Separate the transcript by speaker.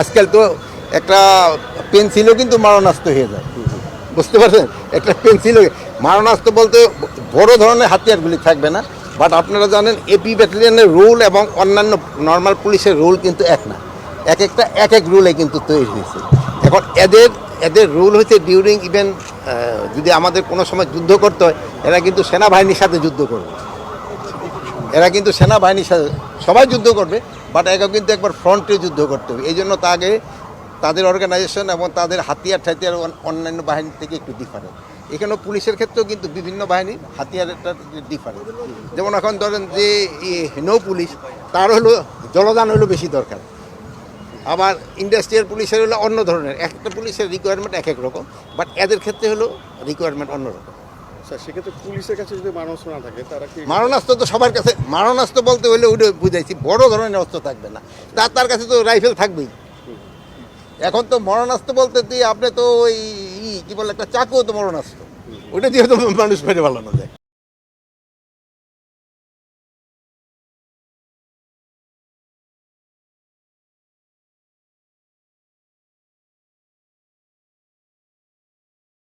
Speaker 1: আজকাল তো একটা পেন্সিলও কিন্তু মারণাস্ত হয়ে যায়। বুঝতে পারছেন? একটা পেন্সিলও মারণাস্ত্র বলতে বড় ধরনের হাতিয়ারগুলি থাকবে না বাট আপনারা জানেন এপি ব্যাটালিয়নের রুল এবং অন্যান্য নর্মাল পুলিশের রুল কিন্তু এক না। এক একটা, এক এক রুলে কিন্তু তৈরি হয়েছে। এখন এদের এদের রুল হচ্ছে ডিউরিং ইভেন যদি আমাদের কোনো সময় যুদ্ধ করতে হয়, এরা কিন্তু সেনাবাহিনীর সাথে যুদ্ধ করবে। এরা কিন্তু সেনাবাহিনীর সাথে সবাই যুদ্ধ করবে বাট একা কিন্তু একবার ফ্রন্টে যুদ্ধ করতে হবে। এই জন্য তাকে তাদের অর্গানাইজেশন এবং তাদের হাতিয়ার ঠাতিয়ার অন- অন্যান্য বাহিনী থেকে একটু ডিফারেন্ট এখানে পুলিশের ক্ষেত্রেও কিন্তু বিভিন্ন বাহিনীর হাতিয়ারটা ডিফারেন্ট যেমন এখন ধরেন যে নৌ পুলিশ, তার হলো জলদান হলো বেশি দরকার। আবার ইন্ডাস্ট্রিয়াল পুলিশের হলো অন্য ধরনের। একটা পুলিশের রিকোয়ারমেন্ট এক এক রকম বাট এদের ক্ষেত্রে হলো রিকোয়ারমেন্ট অন্যরকম
Speaker 2: সেক্ষেত্রে পুলিশের কাছে যদি মানুষ না থাকে, তারা কি
Speaker 1: মারণাস্ত্র তো সবার কাছে মারণাস্ত্র বলতে হলে ধরনের থাকবে না। তার কাছে তো রাইফেল থাকবেই। এখন তো মরণাস্ত্র বলতে আপনি তো ওই কি বলে একটা চাকুও তো মরণাস্ত্র। ওইটা দিয়ে তো মানুষ মেরে ভালো যায়।